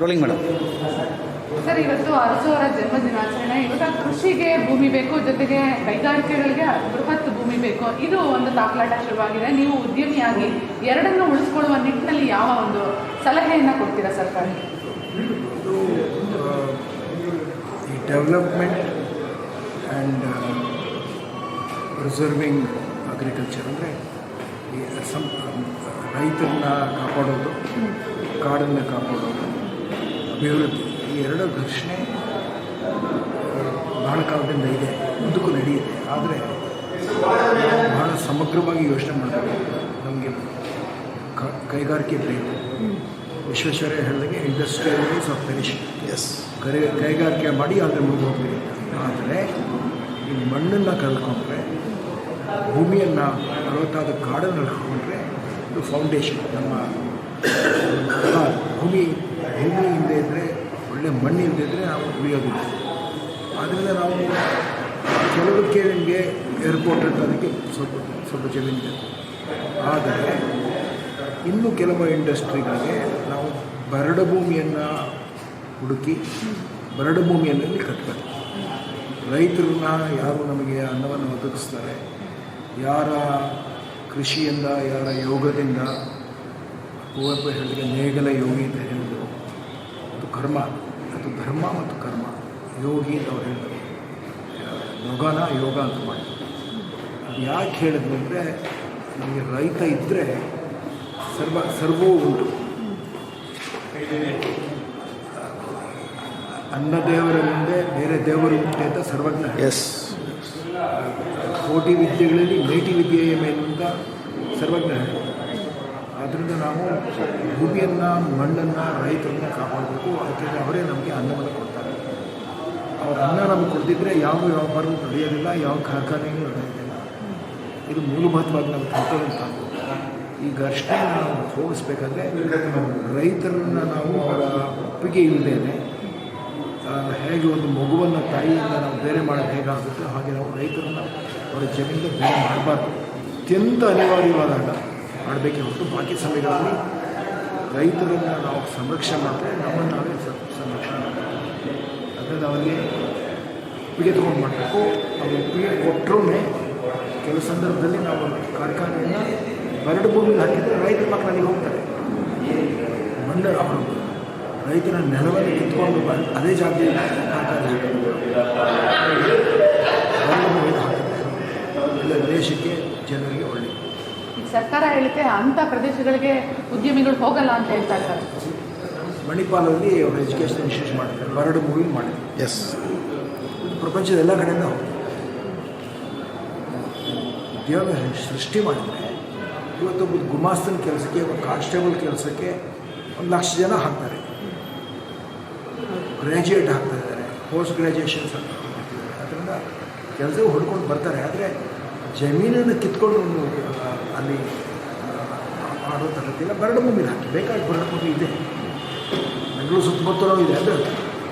Rolling madam sir ಇವತ್ತು ಅರಸು ಅವರ ಜನ್ಮ ದಿನಾಚರಣೆ ಇವಾಗ ಕೃಷಿಗೆ ಭೂಮಿ ಬೇಕು ಜೊತೆಗೆ ಕೈಗಾರಿಕೆಗಳಿಗೆ ಬೃಹತ್ ಭೂಮಿ ಬೇಕು. ಇದು ಒಂದು ತಾಕಲಾಟ ಶುರುವಾಗಿದೆ. ನೀವು ಉದ್ಯಮಿಯಾಗಿ ಎರಡನ್ನು ಉಳಿಸ್ಕೊಳ್ಳುವ ನಿಟ್ಟಿನಲ್ಲಿ ಯಾವ ಒಂದು ಸಲಹೆಯನ್ನು ಕೊಡ್ತೀರಾ ಸರ್ಕಾರ ಡೆವಲಪ್ಮೆಂಟ್ ಆ್ಯಂಡ್ ಪ್ರಿಸರ್ವಿಂಗ್ ಅಗ್ರಿಕಲ್ಚರ್ ಅಂದರೆ ಈ ಸಂ ರೈತರನ್ನ ಕಾಪಾಡೋದು ಕಾಡನ್ನು ಕಾಪಾಡೋದು. ಅಭಿವೃದ್ಧಿ. ಈ ಎರಡು ಘರ್ಷಣೆ ಬಹಳ ಕಾಲದಿಂದ ಇದೆ ಮುಂದಕ್ಕೂ ನಡೆಯುತ್ತೆ. ಆದರೆ ಬಹಳ ಸಮಗ್ರವಾಗಿ ಯೋಚನೆ ಮಾಡಬೇಕು. ನಮಗೆ ಕೈಗಾರಿಕೆ ಬೇಕು ವಿಶ್ವೇಶ್ವರಯ್ಯ ಹೇಳಿದಾಗೆ ಇಂಡಸ್ಟ್ರಿಯಲೈಸ್ ಆಫ್ ಪೆರಿಷನ್ ಎಸ್ ಕರೆ ಕೈಗಾರಿಕೆ ಮಾಡಿ ಆದರೆ ಹೋಗ್ತೀವಿ ಆದರೆ ಈ ಮಣ್ಣನ್ನು ಕಲ್ಕೊಂಡ್ರೆ ಭೂಮಿಯನ್ನು ಫಲವತ್ತಾದ ಕಾಡನ್ನು ಕಳ್ಕೊಂಡ್ರೆ ಇದು ಫೌಂಡೇಶನ್ ನಮ್ಮ ಭೂಮಿ ಭೂಮಿ ಇಲ್ಲದೆ ಇದ್ದರೆ ಒಳ್ಳೆ ಮಣ್ಣು ಇಲ್ಲದೆ ಇದ್ದರೆ ನಾವು ಉಳಿಯೋದಿಲ್ಲ ಆದ್ದರಿಂದ ನಾವು ಕೆಲವಕ್ಕೆ ನಿಮಗೆ ಏರ್ಪೋರ್ಟ್ ಅಂತ ಅದಕ್ಕೆ ಸ್ವಲ್ಪ ಸ್ವಲ್ಪ ಜಮೀನಿದೆ ಆದರೆ ಇನ್ನು ಕೆಲವು ಇಂಡಸ್ಟ್ರಿಗಳಿಗೆ ನಾವು ಬರಡು ಭೂಮಿಯನ್ನು ಹುಡುಕಿ ಬರಡು ಭೂಮಿಯಲ್ಲಿ ಕಟ್ಟಬೇಕು ರೈತರನ್ನ ಯಾರು ನಮಗೆ ಅನ್ನವನ್ನು ಒದಗಿಸ್ತಾರೆ, ಯಾರ ಕೃಷಿಯಿಂದ, ಯಾರ ಯೋಗದಿಂದ ಕುವೆಂಪು ಹೇಳಿದ ನೇಗಲ ಯೋಗಿ ಅಂತ ಕರ್ಮ ಅದು ಧರ್ಮ ಮತ್ತು ಕರ್ಮ. ಯೋಗಿ ಅಂತ ಅವ್ರು ಹೇಳ್ತಾರೆ. ಯೋಗನ ಯೋಗ ಅಂತ ಮಾಡಿ ಅದು ಯಾಕೆ ಹೇಳಿದ್ರು ಅಂದರೆ ನಮಗೆ ರೈತ ಇದ್ದರೆ ಸರ್ವ ಸರ್ವೂ ಉಂಟು. ಅನ್ನ ದೇವರ ಮುಂದೆ ಬೇರೆ ದೇವರು ಉಂಟೆ ಅಂತ ಸರ್ವಜ್ಞ. ಎಸ್ ಕೋಟಿ ವಿದ್ಯೆಗಳಲ್ಲಿ ಮೇಟಿ ವಿದ್ಯೆಯ ಮೇಲಿಂದ ಸರ್ವಜ್ಞ ಹೇಳಿದ. ಆದ್ದರಿಂದ ನಾವು ಭೂಮಿಯನ್ನು, ಮಣ್ಣನ್ನು ರೈತರನ್ನ ಕಾಪಾಡಬೇಕು. ಯಾಕೆಂದರೆ ಅವರೇ ನಮಗೆ ಅನ್ನವನ್ನು ಕೊಡ್ತಾರೆ. ಅವ್ರ ಅನ್ನ ನಮಗೆ ಕೊಡ್ತಿದ್ರೆ ಯಾವ ವ್ಯಾಪಾರವೂ ನಡೆಯೋದಿಲ್ಲ ಯಾವ ಕಾರ್ಖಾನೆಯೂ ನಡೆಯೋದಿಲ್ಲ ಇದು ಮೂಲಭೂತವಾಗಿ ನಾವು ತಿಳ್ಕೊಳ್ಳುವಂಥ ಈ ಘರ್ಷಣೆ ನಾವು ಹೋಗಿಸ್ಬೇಕಾದ್ರೆ ರೈತರನ್ನು ನಾವು ಅವರ ಒಪ್ಪಿಗೆ ಇಲ್ಲದೇನೆ ಹೇಗೆ ಒಂದು ಮಗುವನ್ನು ತಾಯಿಯಿಂದ ನಾವು ಬೇರೆ ಮಾಡೋದು ಹೇಗಾಗುತ್ತೆ, ಹಾಗೆ ನಾವು ರೈತರನ್ನು ಅವರ ಜಮೀನಿಂದ ಬೇರೆ ಮಾಡಬಾರ್ದು. ಅತ್ಯಂತ ಅನಿವಾರ್ಯವಾದಾಗ ಮಾಡಬೇಕೇ ಹೊರತು ಬಾಕಿ ಸಮಯಗಳಲ್ಲಿ ರೈತರನ್ನು ನಾವು ಸಂರಕ್ಷಣೆ ಮಾಡಿದ್ರೆ ನಮ್ಮನ್ನು ನಾವೇ ಸಂರಕ್ಷಣೆ ಮಾಡಬೇಕು ಅದರಿಂದ ಅವರಿಗೆ ಒಪ್ಪಿಗೆ ತೊಗೊಂಡು ಮಾಡಬೇಕು. ಅವ್ರ ಒಪ್ಪಿಗೆ ಕೊಟ್ಟರೂ ಕೆಲವು ಸಂದರ್ಭದಲ್ಲಿ ನಾವು ಕಾರ್ಖಾನೆಯನ್ನು ಬರಡು ಭೂಮಿಗೆ ಹಾಕಿದರೆ ರೈತರ ಮಕ್ಕಳಲ್ಲಿ ಹೋಗ್ತಾರೆ. ಮಣ್ಣು ಅವರು ರೈತರ ನೆಲವನ್ನು ಕಿತ್ಕೊಂಡು ಅದೇ ಜಾಗದಲ್ಲಿ ಕಾರ್ಖಾನೆ ಹಾಕಿದ್ದಾರೆ ಎಲ್ಲ ದೇಶಕ್ಕೆ ಜನರಿಗೆ ಒಳ್ಳೆಯದು. ಈಗ ಸರ್ಕಾರ ಹೇಳುತ್ತೆ ಅಂತ ಪ್ರದೇಶಗಳಿಗೆ ಉದ್ಯಮಿಗಳು ಹೋಗಲ್ಲ ಅಂತ ಹೇಳ್ತಾ ಇದ್ದಾರೆ. ಮಣಿಪಾಲಲ್ಲಿ ಅವರು ಎಜುಕೇಷನ್ ಇನ್ಸ್ಟಿಟ್ಯೂಟ್ ಮಾಡಿದ್ದಾರೆ ಬರಡು ಮೂವಿ ಮಾಡಿದ್ದಾರೆ ಎಸ್ ಪ್ರಪಂಚದ ಎಲ್ಲ ಕಡೆಯಿಂದ ಉದ್ಯೋಗ ಸೃಷ್ಟಿ ಮಾಡಿದರೆ ಇವತ್ತೊಬ್ಬ ಗುಮಾಸ್ತನ ಕೆಲಸಕ್ಕೆ ಒಬ್ಬ ಕಾನ್ಸ್ಟೇಬಲ್ ಕೆಲಸಕ್ಕೆ ಒಂದು ಲಕ್ಷ ಜನ ಹಾಕ್ತಾರೆ. ಗ್ರ್ಯಾಜುಯೇಟ್ ಹಾಕ್ತಾ ಇದ್ದಾರೆ ಪೋಸ್ಟ್ ಗ್ರ್ಯಾಜುಯೇಷನ್ಸ್ ಅಂತ ಅದರಿಂದ ಕೆಲಸ ಹುಡ್ಕೊಂಡು ಬರ್ತಾರೆ. ಆದರೆ ಜಮೀನನ್ನು ಕಿತ್ಕೊಂಡು ಅಲ್ಲಿ ಮಾಡೋ ತರತಿಲ್ಲ ಬರಡು ಭೂಮಿ ಹಾಕಿ ಬೇಕಾಗಿ ಬರಡು ಭೂಮಿ ಇದೆ. ಬೆಂಗಳೂರು ಸುತ್ತಮುತ್ತಲೂ ಇದೆ ಅಂದರೆ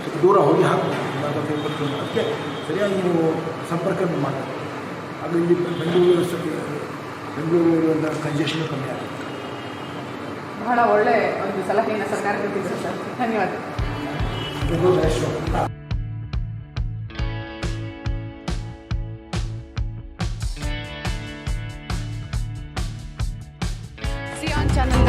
ಸ್ವಲ್ಪ ದೂರ ಹೋಗಿ ಹಾಕಬೇಕು ಅದಕ್ಕೆ ಸರಿಯಾಗಿ ನೀವು ಸಂಪರ್ಕ ಮಾಡಿ. ಅದು ಇಲ್ಲಿ ಬೆಂಗಳೂರು ಸತಿ ಬೆಂಗಳೂರು ಅಂತ ಕಂಜೆಷನ್ ಕಮ್ಮಿ ಆಗುತ್ತೆ. ಬಹಳ ಒಳ್ಳೆ ಒಂದು ಸಲಹೆಯನ್ನು ಸರ್ಕಾರಕ್ಕೆ ತಿಳಿಸಿ ಸರ್. ಧನ್ಯವಾದ.